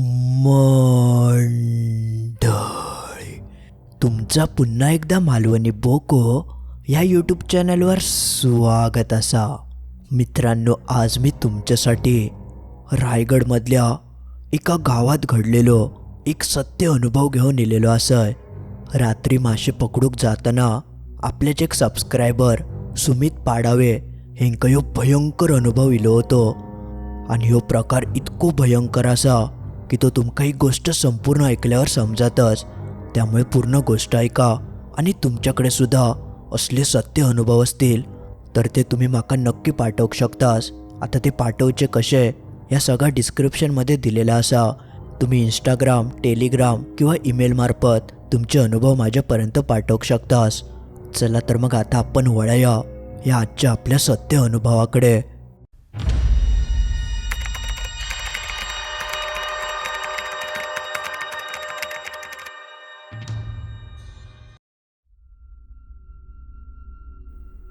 मंडळी तुमचा पुन्हा एकदा मालवणी बोको ह्या यूट्यूब चॅनलवर स्वागत असा. मित्रांनो आज मी तुमच्यासाठी रायगडमधल्या एका गावात घडलेलो एक सत्य अनुभव घेऊन इलेलो असं. रात्री मासे पकडूक जाताना आपल्याचे एक सबस्क्रायबर सुमित पाडावे ह्यांक ह्यो भयंकर अनुभव इलो होतो. आणि ह्यो प्रकार इतको भयंकर असा की तो तुमका ही गोष्ट संपूर्ण ऐकल्यावर समजातच. त्यामुळे पूर्ण गोष्ट ऐका आणि तुमच्याकडे सुद्धा असले सत्य अनुभव असतील तर ते तुम्ही माका नक्की पाठवू शकतास. आता ते पाठवचे कसे? या सगळ्या डिस्क्रिप्शनमध्ये दिलेला असा. तुम्ही इंस्टाग्राम टेलिग्राम किंवा ईमेलमार्फत तुमचे अनुभव माझ्यापर्यंत पाठवू शकतास. चला तर मग आता आपण वळया या आजच्या आपल्या सत्य अनुभवाकडे.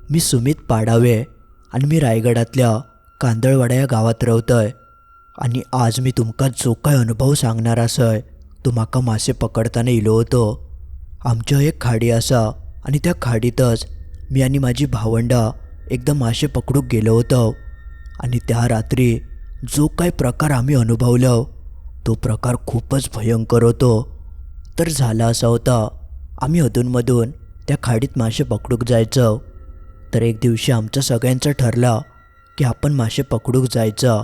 मी सुमित पाडावे आणि मी रायगडातल्या कांदळवाडा या गावात रावतय. आणि आज मी तुमका जो काय अनुभव सांगणार असय तो म्हाका मासे पकडताना इलो होतो. आमच्या एक खाडी असा आणि त्या खाडीतच मी आणि माझी भावंडा एकदम मासे पकडूक गेलो होतो. आणि त्या रात्री जो काय प्रकार आम्ही अनुभवलो तो प्रकार खूपच भयंकर होतो. तर झाला असा होता आम्ही अधूनमधून त्या खाडीत मासे पकडूक जायचं. तर एक दिवशी आमचं सगळ्यांचं ठरलं की आपण मासे पकडूक जायचं.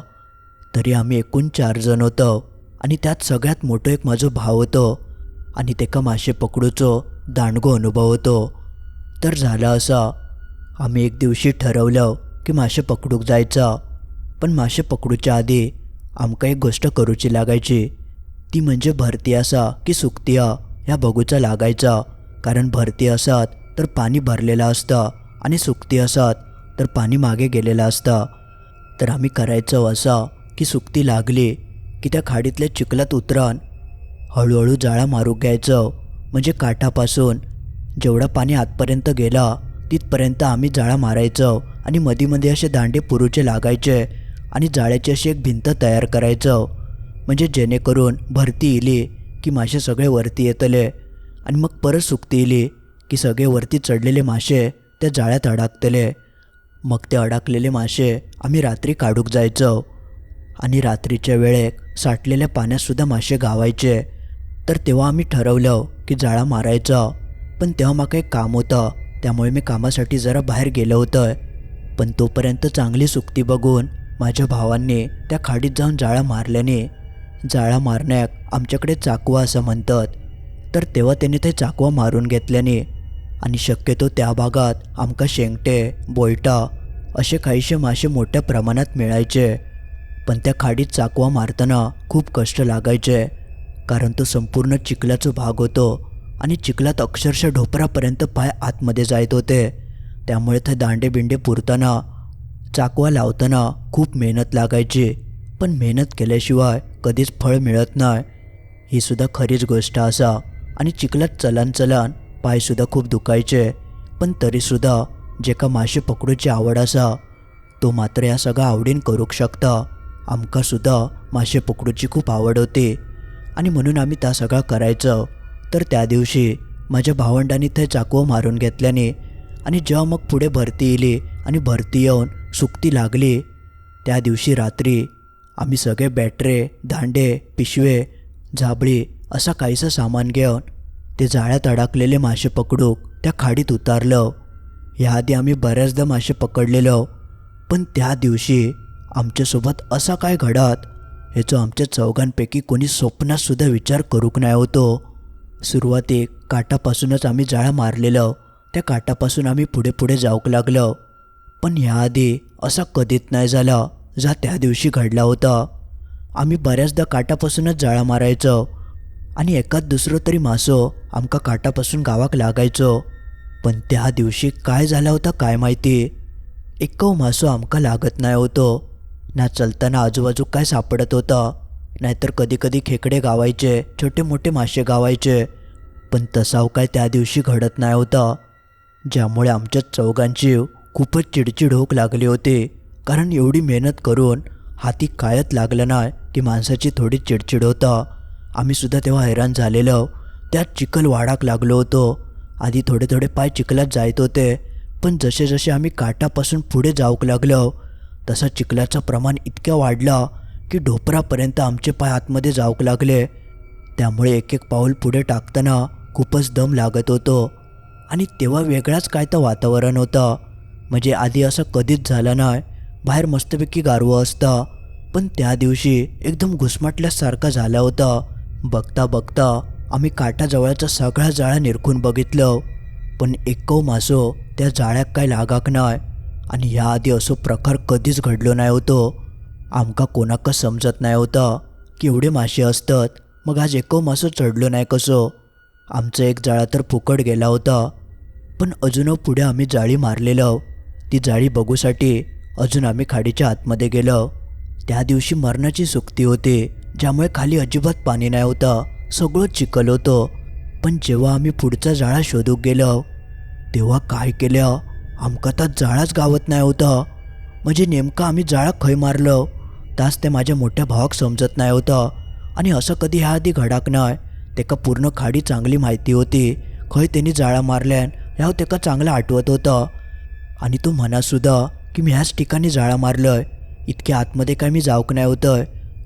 तरी आम्ही एकूण चार जण होतो आणि त्यात सगळ्यात मोठं एक माझो भाव होतो आणि तेका मासे पकडूचो दांडगो अनुभव होतो. तर झालं असं. आम्ही एक दिवशी ठरवलं की मासे पकडूक जायचं. पण मासे पकडूच्या आधी आमका एक गोष्ट करूची लागायची. ती म्हणजे भरती असा की सुकती ह्या बघूचा लागायचा. कारण भरती असत तर पाणी भरलेलं असतं. आणि सुकती असत तर पाणी मागे गेलेलं असतं. तर आम्ही करायचं असं की सुकती लागली की त्या खाडीतल्या चिखलात उतरण हळूहळू जाळा मारू घ्यायचं म्हणजे काठापासून. जेवढं पाणी आतपर्यंत गेला तिथपर्यंत आम्ही जाळा मारायचं आणि मधीमध्ये असे दांडे पुरूचे लागायचे आणि जाळ्याची अशी एक भिंत तयार करायचं. म्हणजे जेणेकरून भरती इली की मासे सगळे वरती येतले आणि मग परत सुकती इली की सगळे वरती चढलेले मासे त्या जाळ्यात अडकतले. मग ते अडकलेले मासे आम्ही रात्री काढूक जायचो. आणि रात्रीच्या वेळेक साठलेल्या पाण्यातसुद्धा मासे गावायचे. तर तेव्हा आम्ही ठरवलं की जाळा मारायचा. पण तेव्हा माका एक काम होतं. त्यामुळे मी कामासाठी जरा बाहेर गेलो होतं पण तोपर्यंत चांगली सुक्ती बघून माझ्या भावांनी त्या खाडीत जाऊन जाळा मारल्याने जाळा मारण्याक आमच्याकडे चाकवा असं म्हणतात. तर तेव्हा त्याने ते चाकवा मारून घेतल्याने आणि शक्यतो त्या भागात आमका शेंगटे बोयटा असे काहीसे मासे मोठ्या प्रमाणात मिळायचे. पण त्या खाडीत चाकवा मारताना खूप कष्ट लागायचे कारण तो संपूर्ण चिखलाचा भाग होतो आणि चिखलात अक्षरशः ढोपरापर्यंत पाय आतमध्ये जायत होते. त्यामुळे ते दांडे बिंडे पुरताना चाकवा लावताना खूप मेहनत लागायची. पण मेहनत केल्याशिवाय कधीच फळ मिळत नाही. ही सुद्धा खरीच गोष्ट असा आणि चिखलात चलन चलन पायसुद्धा खूप दुखायचे. पण तरीसुद्धा जे का मासे पकडूची आवड असा तो मात्र या सगळ्या आवडीन करूक शकता. आमका सुद्धा मासे पकडूची खूप आवड होती. आणि म्हणून आम्ही त्या सगळं करायचं. तर त्या दिवशी माझ्या भावंडांनी थंय चाकवं मारून घेतल्याने आणि जेव्हा मग पुढे भरती येली आणि भरती येऊन सुकती लागली त्या दिवशी रात्री आम्ही सगळे बॅटरे दांडे पिशवे झाबळी असा काहीसं सामान घेऊन ते जाळ्यात अडकलेले मासे पकडूक त्या खाडीत उतारलं. ह्याआधी आम्ही बऱ्याचदा मासे पकडलेलो पण त्या दिवशी आमच्यासोबत असा काय घडत ह्याचं आमच्या चौघांपैकी कोणी स्वप्नातसुद्धा विचार करूक नाही होतो. सुरुवातीक काटापासूनच आम्ही जाळा मारलेलं त्या काटापासून आम्ही पुढे पुढे जाऊक लागलो. पण ह्याआधी असा कधीच नाही झाला जा त्या दिवशी घडला होता. आम्ही बऱ्याचदा काटापासूनच जाळा मारायचं आणि एकात दुसरं तरी मासो आमका काटापासून गावाक लागायचो. पण त्या दिवशी काय झाला होता काय माहिती? एकव मासो आमका लागत नाही होतो. ना चलताना आजूबाजू काय सापडत होतं? नाहीतर कधी कधी खेकडे गावायचे छोटे मोठे मासे गावायचे. पण तसाव काय त्या दिवशी घडत नाही होता. ज्यामुळे आमच्या चौघांची खूपच चिडचिड होक लागली होती. कारण एवढी मेहनत करून हाती कायच लागलं नाही की माणसाची थोडी चिडचिड होतं. आम्ही सुद्धा तेव्हा हैराण झालेलो. त्यात चिखल वाडाक लागलो होतो. आधी थोडे थोडे पाय चिखलात जायत होते पण जसे जसे आम्ही काटापासून पुढे जाऊक लागलो तसं चिखलाचं प्रमाण इतक्या वाढलं की ढोपरापर्यंत आमचे पाय आतमध्ये जाऊक लागले. त्यामुळे एक एक पाऊल पुढे टाकताना खूपच दम लागत होतो. आणि तेव्हा वेगळाच काय तर वातावरण होतं. म्हणजे आधी असं कधीच झालं नाही बाहेर मस्तपैकी गारवं असतं. पण त्या दिवशी एकदम घुसमाटल्यासारखं झालं होतं. बघता बघता आम्ही काटाजवळचा सगळा जाळा निरखून बघितलं. पण एकव मासो त्या जाळ्यात काय लागाक नाही आणि ह्याआधी असो प्रकार कधीच घडलो नाही होतो. आमका कोणाक समजत नाही होतं. की एवढे मासे असतात. मग आज एकव मासो चढलो नाही कसो? आमचं एक जाळा तर फुकट गेला होता. पण अजून पुढे आम्ही जाळी मारलेलं. ती जाळी बघूसाठी अजून आम्ही खाडीच्या आतमध्ये गेलो. त्या दिवशी मरणाची सुक्ती होती. ज्यामुळे खाली अजिबात पाणी नाही होतं. सगळं चिखल होतं. पण जेव्हा आम्ही पुढचा जाळा शोधू गेलो तेव्हा काय केलं? आमका तर जाळाच गावत नाही होतं. म्हणजे नेमकं आम्ही जाळा खय मारलं? तास ते माझ्या मोठ्या भावाक समजत नाही होतं. आणि असं कधी ह्या आधी घडाक नाही. तेका पूर्ण खाडी चांगली माहिती होती. खय त्यांनी जाळा मारल्यान ह्या तेका चांगलं आठवत होतं. आणि तो म्हणासुद्धा की मी ह्याच ठिकाणी जाळा मारलं इतक्या आतमध्ये काय मी जाऊक नाही होतं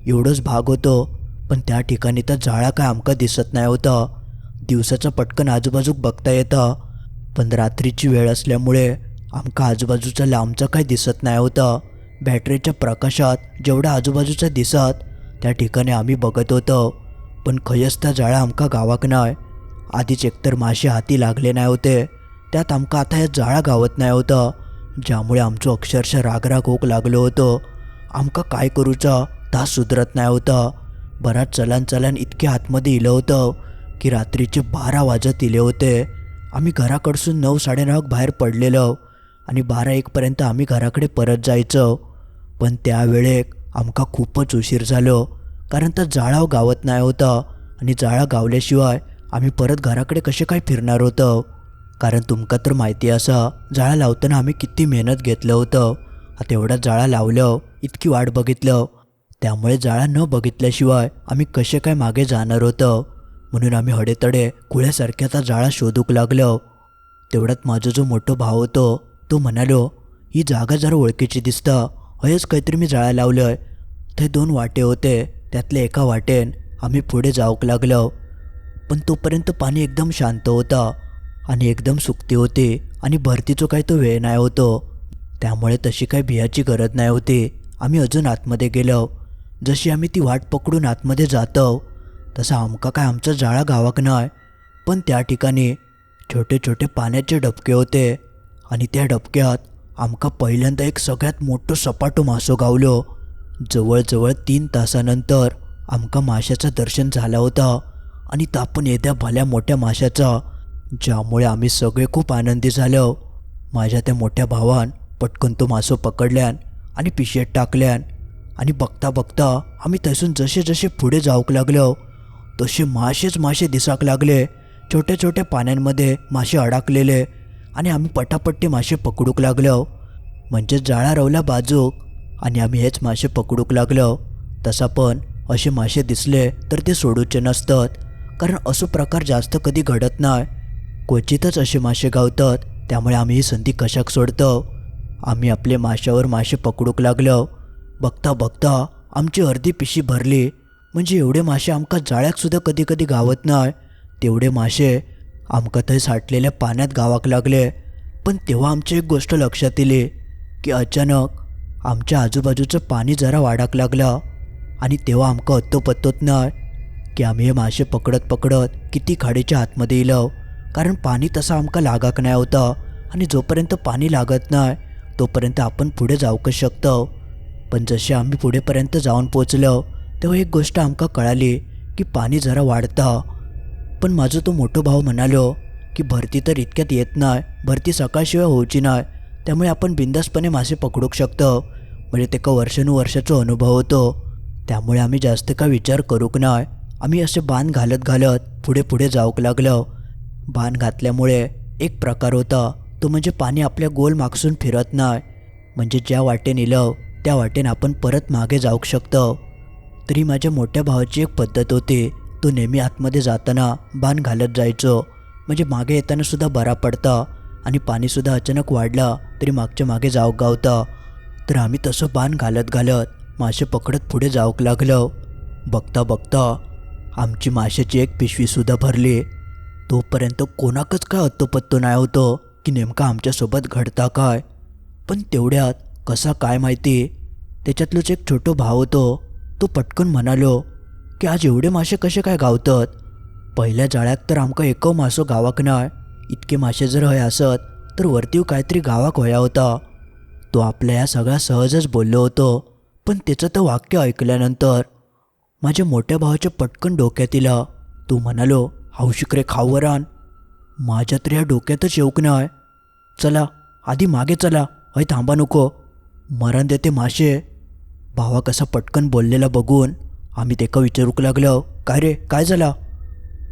एवढंच भाग होतो. पण त्या ठिकाणी तर जाळा काय आमका दिसत नाही होतं. दिवसाचं पटकन आजूबाजूक बघता येतं. पण रात्रीची वेळ असल्यामुळे आमका आजूबाजूचं लांबचं काय दिसत नाही होतं. बॅटरीच्या प्रकाशात जेवढं आजूबाजूचं दिसत त्या ठिकाणी आम्ही बघत होतो. पण खयच त्या जाळा आमका गावाक नाही. आधीच एकतर मासे हाती लागले नाही होते. त्यात आमका आता या जाळा गावत नाही होतं. ज्यामुळे आमचं अक्षरशः रागराग होक लागलो होतो. आमका काय करूचं? तास सुधरत नाही होतं. बराच चलन चलन इतके आतमध्ये इलं होतं की रात्रीचे बारा वाजत इले होते. आम्ही घराकडसून नऊ साडेनऊ बाहेर पडलेलो आणि बारा एकपर्यंत आम्ही घराकडे परत जायचो. पण त्यावेळेक आमका खूपच उशीर झालो कारण तर जाळाव गावत नाही होतं आणि जाळा गावल्याशिवाय आम्ही परत घराकडे कसे काय फिरणार होतं? कारण तुमका तर माहिती असा जाळा लावताना आम्ही किती मेहनत घेतलं होतं. आता एवढा जाळा लावलं इतकी वाट बघितलं त्यामुळे जाळा न बघितल्याशिवाय आम्ही कसे काय मागे जाणार होतं? म्हणून आम्ही हडेतडे कुळ्यासारख्याचा जाळा शोधूक लागलो. तेवढ्यात माझा जो मोठो भाव होतो तो म्हणालो ही जागा जरा ओळखीची दिसतं. हयच काहीतरी मी जाळा लावलं आहे ते दोन वाटे होते त्यातले एका वाटेन आम्ही पुढे जाऊक लागलो. पण तोपर्यंत पाणी एकदम शांत होता आणि एकदम सुकती होती आणि भरतीचो काही तो वेळ नाही होतो. त्यामुळे तशी काही भियाची गरज नाही होती. आम्ही अजून आतमध्ये गेलो. जशी आम्ही ती वाट पकडून आतमध्ये जातो तसा आमका काय आमचं जाळा गावाक नाही पण त्या ठिकाणी छोटे छोटे पाण्याचे डबके होते आणि त्या डबक्यात आमका पहिल्यांदा एक सगळ्यात मोठं सपाटो मासो गावलो. जवळजवळ तीन तासानंतर आमका माशाचं दर्शन झालं होतं आणि तापून येत्या भल्या मोठ्या माशाचा ज्यामुळे आम्ही सगळे खूप आनंदी झालो. माझ्या त्या मोठ्या भावान पटकन तो मासो पकडल्यान आणि पिशेत टाकल्यान आणि बघता बघता आम्ही तसून जसे जसे पुढे जाऊक लागलो तसे मासेच मासे दिसाक लागले छोट्या छोट्या पाण्यांमध्ये मासे अडकलेले आणि आम्ही पटापट्टी मासे पकडूक लागलो. म्हणजे जाळा रवला बाजूक आणि आम्ही हेच मासे पकडूक लागलो. तसा पण असे मासे दिसले तर ते सोडूचे नसतात कारण असो प्रकार जास्त कधी घडत नाही क्वचितच असे मासे गावतात त्यामुळे आम्ही ही संधी कशाक सोडतो? आम्ही आपले माशावर मासे पकडूक लागलो बघता बघता आमची अर्धी पिशी भरली. म्हणजे एवढे मासे आमका जाळ्याक सुद्धा कधी कधी गावत नाही तेवढे मासे आमका थंय साठलेल्या पाण्यात गावाक लागले. पण तेव्हा आमची एक गोष्ट लक्षात येली की अचानक आमच्या आजूबाजूचं पाणी जरा वाढाक लागलं. आणि तेव्हा आमका अत्तोपत्तोत नाही की आम्ही हे मासे पकडत पकडत किती खाडीच्या आतमध्ये येलो. कारण पाणी तसं आमका लागाक नाही होतं. आणि जोपर्यंत पाणी लागत नाही तोपर्यंत आपण पुढे जाऊकच शकतो. पण जसे आम्ही पुढेपर्यंत जाऊन पोचलो तेव्हा एक गोष्ट आमका कळाली की पाणी जरा वाढतं. पण माझा तो मोठो भाऊ म्हणालो की भरती तर इतक्यात येत नाही भरती सकाळशिवाय होऊची नाही त्यामुळे आपण बिंदासपणे मासे पकडूक शकतो. म्हणजे ते का वर्षानुवर्षाचा अनुभव होतो. त्यामुळे आम्ही जास्त का विचार करूक नाही. आम्ही असे बाण घालत घालत पुढे पुढे जाऊक लागलो. बाण घातल्यामुळे एक प्रकार होता तो म्हणजे पाणी आपल्या गोल मागसून फिरत नाही. म्हणजे ज्या वाटेन इलं त्या वाटेन आपण परत मागे जाऊक शकतो. तरी माझ्या मोठ्या भावाची एक पद्धत होती. तो नेहमी आतमध्ये जाताना बाण घालत जायचो. म्हणजे मागे येतानासुद्धा बरा पडता आणि पाणीसुद्धा अचानक वाढला तरी मागच्या मागे जाऊ गावता. तर आम्ही तसं बाण घालत घालत मासे पकडत पुढे जाऊक लागलो. बघता बघता आमची माशाची एक पिशवीसुद्धा भरली. तोपर्यंत कोणाकच काय अत्तोपत्तो नाही होतो की नेमका आमच्यासोबत घडता काय? पण तेवढ्यात कसा काय माहिती? त्याच्यातलोच एक छोटो भाव होतो. तो पटकन म्हणालो की आज एवढे मासे कसे काय गावतात? पहिल्या जाळ्यात तर आमका एकव मासो गावाक नाय इतके मासे जर हय असत तर वरती काहीतरी गावाक होया होता. तो आपल्या या सगळ्या सहजच बोललो होतो पण त्याचं तर वाक्य ऐकल्यानंतर माझ्या मोठ्या भावाच्या पटकन डोक्यात इला. तू म्हणालो हौशिकरे खावरान माझ्या तर या डोक्यातच येऊक नाय चला आधी मागे चला. हय थांबा नको. मरण देते मासे. भावा कसा पटकन बोललेला बघून आम्ही तेका विचारूक लागलं काय रे काय झाला?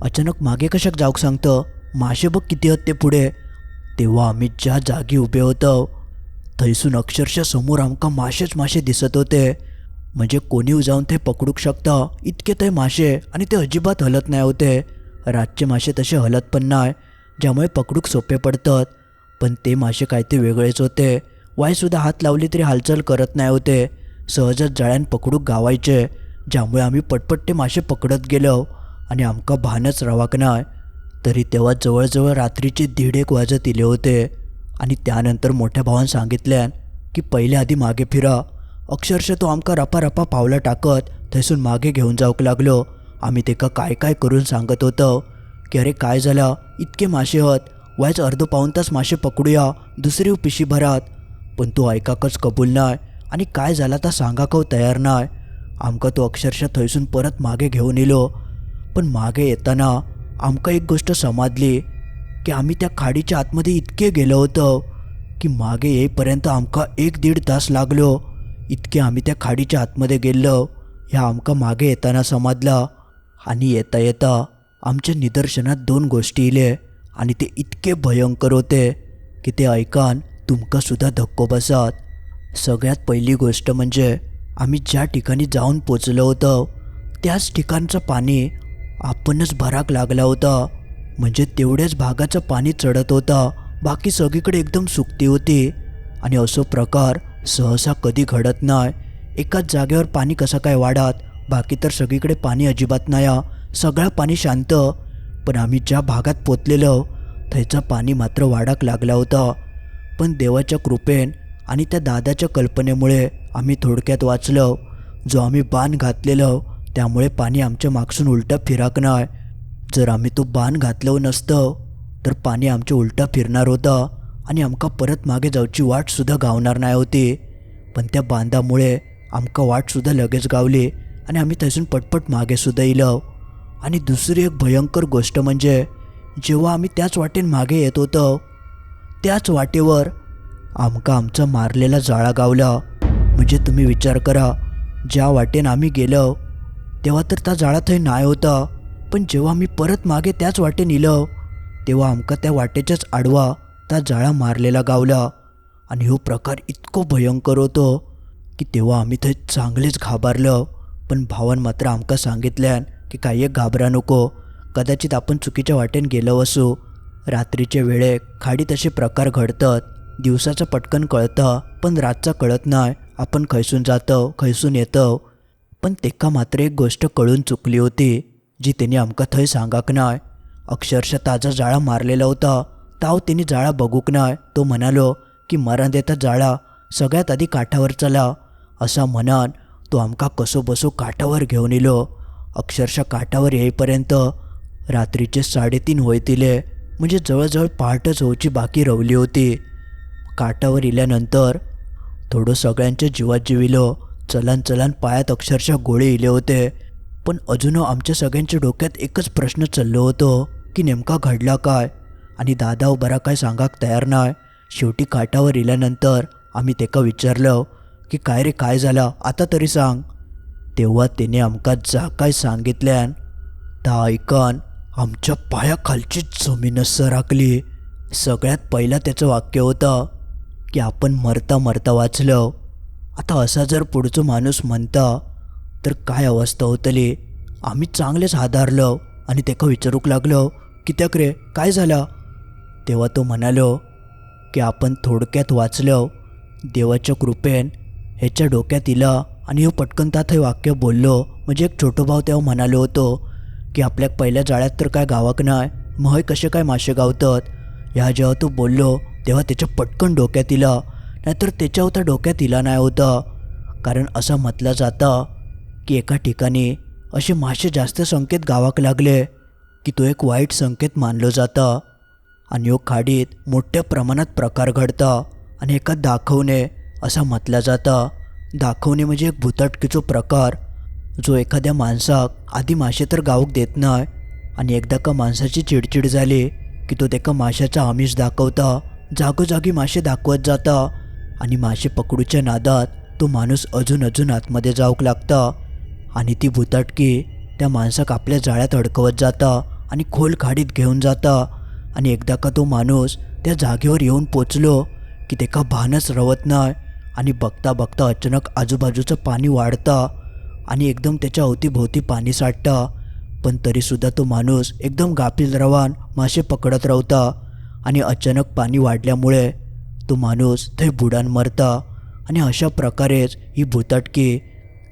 अचानक मागे कशाक जाऊक सांगतं मासे बघ किती आहेत ते पुढे. तेव्हा आम्ही ज्या जागी उभे होतो थैसून अक्षरशः समोर आमका मासेच मासे दिसत होते. म्हणजे कोणी जाऊन ते पकडूक शकता इतके ते मासे आणि ते अजिबात हलत नाही होते. रातचे मासे तसे हलत पण नाही ज्यामुळे पकडूक सोपे पडतात. पण ते मासे काय ते वेगळेच होते. वायसुद्धा हात लावली तरी हालचाल करत नाही होते. सहजच जाळ्यान पकडूक गावायचे ज्यामुळे आम्ही पटपट ते मासे पकडत गेलो आणि आमका भानच रवाक नाय. तरी तेव्हा जवळजवळ रात्रीचे दीड एक वाजत इले होते आणि त्यानंतर मोठ्या भावान सांगितल्यान की पहिले आधी मागे फिरा. अक्षरशः तो आमका रपा रपा पावलं टाकत थंयसून मागे घेऊन जाऊक लागलो. आम्ही तेका काय काय करून सांगत होतो की अरे काय झालं? इतके मासे हत. वायच अर्ध पाऊन तास मासे पकडूया. दुसरी पिशी भरात. पण तू ऐकाकच कबूल नाही आणि काय झाला तर सांगाकव तयार नाही आमका तो अक्षरशः थंयसून परत मागे घेऊन येलो पण मागे येताना आमका एक गोष्ट समाजली की आम्ही त्या खाडीच्या आतमध्ये इतके गेलो होतो की मागे येईपर्यंत आमका एक दीड तास लागलो. इतके आम्ही त्या खाडीच्या आतमध्ये गेलो ह्या आमका मागे येताना समाजला आणि येता येता आमच्या निदर्शनात दोन गोष्टी इले आणि ते इतके भयंकर होते की ते ऐकान तुमकां सुद्धा धक्को बसात. सगळ्यात पहिली गोष्ट म्हणजे आम्ही ज्या ठिकाणी जाऊन पोचलो होतं त्याच ठिकाणचं पाणी आपणच भराक लागला होता. म्हणजे तेवढ्याच भागाचं पाणी चढत होता. बाकी सगळीकडे एकदम सुकती होती. आणि असो प्रकार सहसा कधी घडत नाही. एकाच जागेवर पाणी कसं काय वाढत? बाकी तर सगळीकडे पाणी अजिबात नाही हा. सगळं पाणी शांत. पण आम्ही ज्या भागात पोचलेलो थंयचं पाणी मात्र वाढाक लागला होता. पण देवाच्या कृपेन आणि त्या दादाच्या कल्पनेमुळे आम्ही थोडक्यात वाचलो. जो आम्ही बाण घातलेलो त्यामुळे पाणी आमच्या मागसून उलटं फिराक नाही जर आम्ही तो बाण घातलं नसतं तर पाणी आमच्या उलटा फिरणार होतं आणि आमका परत मागे जाऊची वाटसुद्धा गावणार नाही होती. पण त्या बांधामुळे आमका वाटसुद्धा लगेच गावली आणि आम्ही थंयसून पटपट मागे सुद्धा इलो. आणि दुसरी एक भयंकर गोष्ट म्हणजे जेव्हा आम्ही त्याच वाटेन मागे येत होतो त्याच वाटेवर आमका आमचा मारलेला जाळा गावला. म्हणजे तुम्ही विचार करा ज्या वाटेन आम्ही गेलो तेव्हा तर त्या जाळा थंय नाही होता. पण जेव्हा आम्ही परत मागे त्याच वाटेन इलो तेव्हा आमका त्या वाटेच्याच आडवा त्या जाळा मारलेला गावला. आणि हो प्रकार इतको भयंकर होतो की तेव्हा आम्ही थंय चांगलेच घाबरलो. पण भावान मात्र आमका सांगितल्यान की काही एक घाबरा नको. कदाचित आपण चुकीच्या वाटेन गेलो असू. रात्रीच्या वेळेक खाडीत असे प्रकार घडतात. दिवसाचं पटकन कळतं पण रातचं कळत नाही. आपण खैसून जातो खैसून येतो. पण तेका मात्र एक गोष्ट कळून चुकली होती जी त्यांनी आमकां थंय सांगाक नाय अक्षरशः ताजा जाळा मारलेला होता. ताव तिने जाळा बघूक नाय तो म्हणालो की मरण देता जाळा. सगळ्यात आधी काठावर चला. असा म्हणान तो आमका कसो बसो काठावर घेऊन येलो अक्षरशः काठावर येईपर्यंत रात्रीचे साडेतीन होयतिले म्हणजे जवळजवळ पहाटच होऊची बाकी रवली होती. काठावर इल्यानंतर थोडं सगळ्यांच्या जीवात जिविलो. चलन चलन पायात अक्षरशः गोळे इले होते. पण अजून आमच्या सगळ्यांच्या डोक्यात एकच प्रश्न चाललो होतो की नेमका घडला काय? आणि दादा बरा काय सांगाक तयार नाही शेवटी काठावर इल्यानंतर आम्ही तेका विचारलं की काय रे काय झालं? आता तरी सांग. तेव्हा त्याने आमका जा काय सांगितल्यान ता ऐकन आमच्या पायाखालची जमीनच सरकली सगळ्यात पहिला त्याचं वाक्य होतं की आपण मरता मरता वाचलं. आता असा जर पुढचं माणूस म्हणता तर काय अवस्था होतली? आम्ही चांगलेच हाधारलो आणि तेका विचारूक लागलो कित्याक रे? काय झाला? तेव्हा तो म्हणालो की आपण थोडक्यात वाचलो. देवाच्या कृपेन ह्याच्या डोक्यात इला आणि ह्यो पटकन तात हे वाक्य बोललो. म्हणजे एक छोटो भाव तेव्हा म्हणालो होतो की आपल्या पहिल्या जाळ्यात तर काय गावाक नाय मग कसे काय मासे गावतात? ह्या जेव्हा तो बोललो तेव्हा त्याच्या पटकन डोक्यात इलं. नाहीतर त्याच्या होता डोक्यात इला नाही होता. कारण असं म्हटलं जातं की एका ठिकाणी असे मासे जास्त संकेत गावाक लागले की तो एक वाईट संकेत मानलो जाता. आणि ह्यो खाडीत मोठ्या प्रमाणात प्रकार घडता आणि एका दाखवणे असा म्हटला जाता. दाखवणे म्हणजे एक भुताटकीचो प्रकार. जो एखाद्या माणसाक आधी मासे तर गावूक देत नाय आणि एकदा का माणसाची चिडचिड झाली की तो तेका माशाचा आमिष दाखवता. जागोजागी मासे दाखवत जाता आणि मासे पकडूच्या नादात तो माणूस अजून अजून आतमध्ये जाऊक लागता आणि ती भुताटकी त्या माणसाक आपल्या जाळ्यात अडकवत जाता आणि खोल खाडीत घेऊन जाता आणि एकदा का तो माणूस त्या जागेवर येऊन पोचलो की तेका भानच रवत नाही आणि बघता बघता अचानक आजूबाजूचं पाणी वाढतं आणि एकदम त्याच्या अवतीभोवती पाणी साठतं. पण तरीसुद्धा तो माणूस एकदम गाफील रवान मासे पकडत राहता आणि अचानक पाणी वाढल्यामुळे तो माणूस थंय बुडान मरता आणि अशा प्रकारेच ही भुताटकी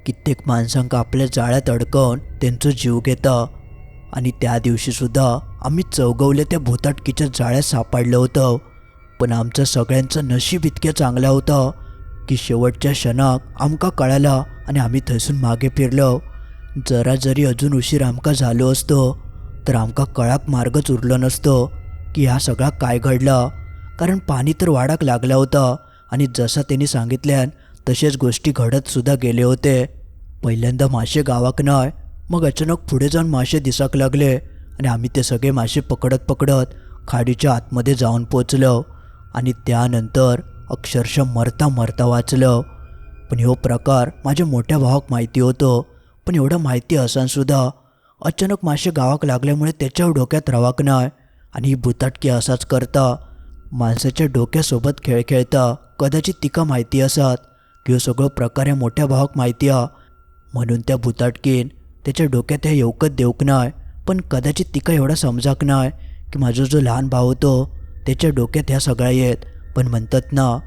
कित्येक माणसांक आपल्या जाळ्यात अडकवून त्यांचो जीव घेता. आणि त्या दिवशीसुद्धा आम्ही चौगवले त्या भुताटकीच्या जाळ्यात सापडलं होतं. पण आमचं सगळ्यांचं नशीब इतकं चांगलं होतं की शेवटच्या क्षणाक आमका कळाला आणि आम्ही थंयसून मागे फिरलो. जरा जरी अजून उशीर आमका झालो असतो तर आमका कळाक मार्गच उरलो नसतो. की ह्या सगळा काय घडला? कारण पाणी तर वाडाक लागला होता आणि जसं त्यांनी सांगितल्यान तसेच गोष्टी घडत सुद्धा गेले होते. पहिल्यांदा मासे गावाक नाय मग अचानक पुढे जाऊन मासे दिसाक लागले आणि आम्ही ते सगळे मासे पकडत पकडत खाडीच्या आतमध्ये जाऊन पोचलो आणि त्यानंतर अक्षरशः मरता मरता वाचलं. पण ह्यो प्रकार माझ्या मोठ्या भावाक माहिती होतो पण एवढं माहिती असूनसुद्धा अचानक मासे गावाक लागल्यामुळे त्याच्या डोक्यात रवाक नाय आणि ही भुताटकी असाच करता. माणसाच्या डोक्यासोबत खेळ खेळता. कदाचित तिका माहिती असत किंवा ह्यो सगळं प्रकारे मोठ्या भावाक माहिती आ. म्हणून त्या भुताटकीन त्याच्या डोक्यात हे येवकत देऊक नाय. पण कदाचित तिका एवढा समजाक नाय की माझा जो लहान भाव होतो त्याच्या डोक्यात ह्या सगळ्या येत. पण म्हणतात ना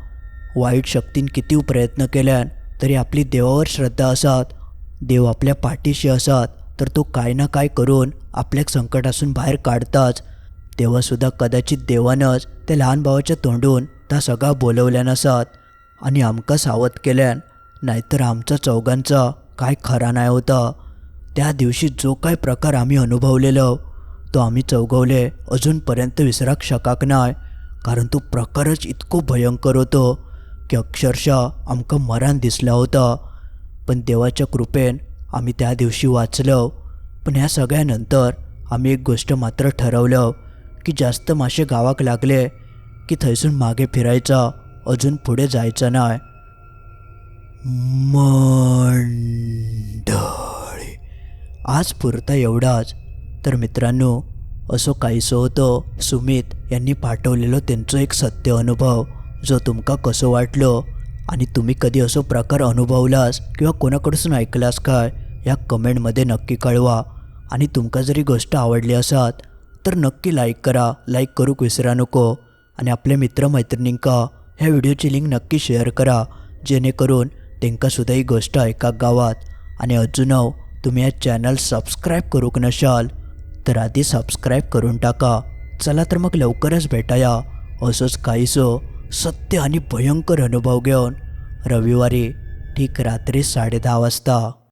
वाईट शक्तीन किती प्रयत्न केल्यान तरी आपली देवावर श्रद्धा असत. देव आपल्या पाठीशी असत तर तो काय ना काय करून आपल्या संकटासून बाहेर काढताच. तेव्हासुद्धा कदाचित देवानंच त्या लहान भावाच्या तोंडून त्या सगळा बोलवल्या नसत. आणि आमका सावध केल्यान नाहीतर आमचा चौघांचा काय खरा नाही होता. त्या दिवशी जो काय प्रकार आम्ही अनुभवलेलो तो आम्ही चौगवले अजूनपर्यंत विसराक शकाक नाय कारण तो प्रकारच इतको भयंकर होतो की अक्षरशः आमकां मरण दिसला होता. पण देवाच्या कृपेन आम्ही त्या दिवशी वाचलो. पण ह्या सगळ्यानंतर आम्ही एक गोष्ट मात्र ठरवलं की जास्त मासे गावाक लागले की थंयसून मागे फिरायचा अजून पुढे जायचं नाही मंडळी आज पुरता एवढाच. तर मित्रांनो असो काहीसं होतं सुमित यांनी पाठवलेलं त्यांचं एक सत्य अनुभव जो तुमका कसं वाटलं? आणि तुम्ही कधी असो प्रकार अनुभवलास किंवा कोणाकडसून ऐकलास काय? या कमेंटमध्ये नक्की कळवा. आणि तुमका जरी गोष्ट आवडली असत तर नक्की लाईक करा लाईक करूक विसरा नको आणि आपल्या मित्रमैत्रिणींका ह्या व्हिडिओची लिंक नक्की शेअर करा जेणेकरून त्यांका सुद्धा ही गोष्ट ऐकाक गावात. आणि अजून हो, तुम्ही या चॅनल सबस्क्राईब करूक नशाल तर आधी सबस्क्राईब करून टाका. चला तर मग लवकरच भेटाया. असंच काहीसं सत्य आणि भयंकर अनुभव घेऊन. रविवारी ठीक रात्री साडेदहा वाजता.